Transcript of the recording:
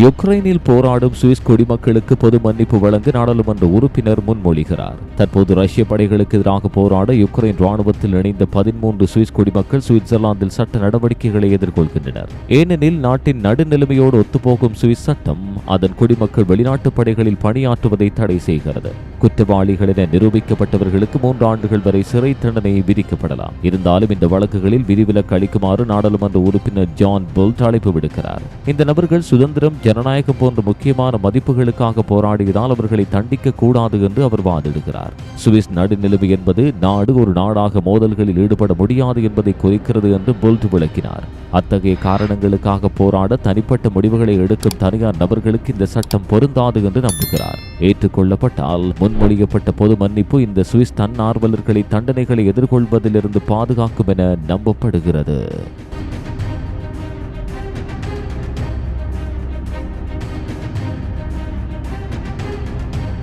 யுக்ரைனில் போராடும் சுவிஸ் குடிமக்களுக்கு பொது மன்னிப்பு வழங்க நாடாளுமன்ற உறுப்பினர் முன்மொழிகிறார். தற்போது ரஷ்ய படைகளுக்கு எதிராக போராட யுக்ரைன் ராணுவத்தில் இணைந்த பதிமூன்று சுவிஸ் குடிமக்கள் சுவிட்சர்லாந்தில் சட்ட நடவடிக்கைகளை எதிர்கொள்கின்றனர். ஏனெனில் நாட்டின் நடுநிலைமையோடு ஒத்துப்போகும் சுவிஸ் சட்டம் அதன் குடிமக்கள் வெளிநாட்டு படைகளில் பணியாற்றுவதை தடை செய்கிறது. குற்றவாளிகள் என நிரூபிக்கப்பட்டவர்களுக்கு மூன்று ஆண்டுகள் வரை சிறை தண்டனை விதிக்கப்படலாம். இருந்தாலும் இந்த வழக்குகளில் விதிவிலக்கு அளிக்குமாறு நாடாளுமன்ற உறுப்பினர் ஜான் போல்ட் அழைப்பு விடுக்கிறார். இந்த நபர்கள் சுதந்திரம் ஜனநாயகம் போன்ற முக்கியமான மதிப்புகளுக்காக போராடியதால் அவர்களை தண்டிக்க கூடாது என்று அவர் வாதிடுகிறார். சுவிஸ் நடுநிலைமை என்பது நாடு ஒரு நாடாக மோதல்களில் ஈடுபட முடியாது என்பதை குறிக்கிறது என்று போல்ட் விளக்கினார். அத்தகைய காரணங்களுக்காக போராட தனிப்பட்ட முடிவுகளை எடுக்கும் தனியார் நபர்களுக்கு இந்த சட்டம் பொருந்தாது என்று நம்புகிறார். ஏற்றுக்கொள்ளப்பட்டால் முன்மொழியப்பட்ட பொது மன்னிப்பு இந்த சுவிஸ் தன்னார்வலர்களை தண்டனைகளை எதிர்கொள்வதிலிருந்து பாதுகாக்கும் என நம்பப்படுகிறது.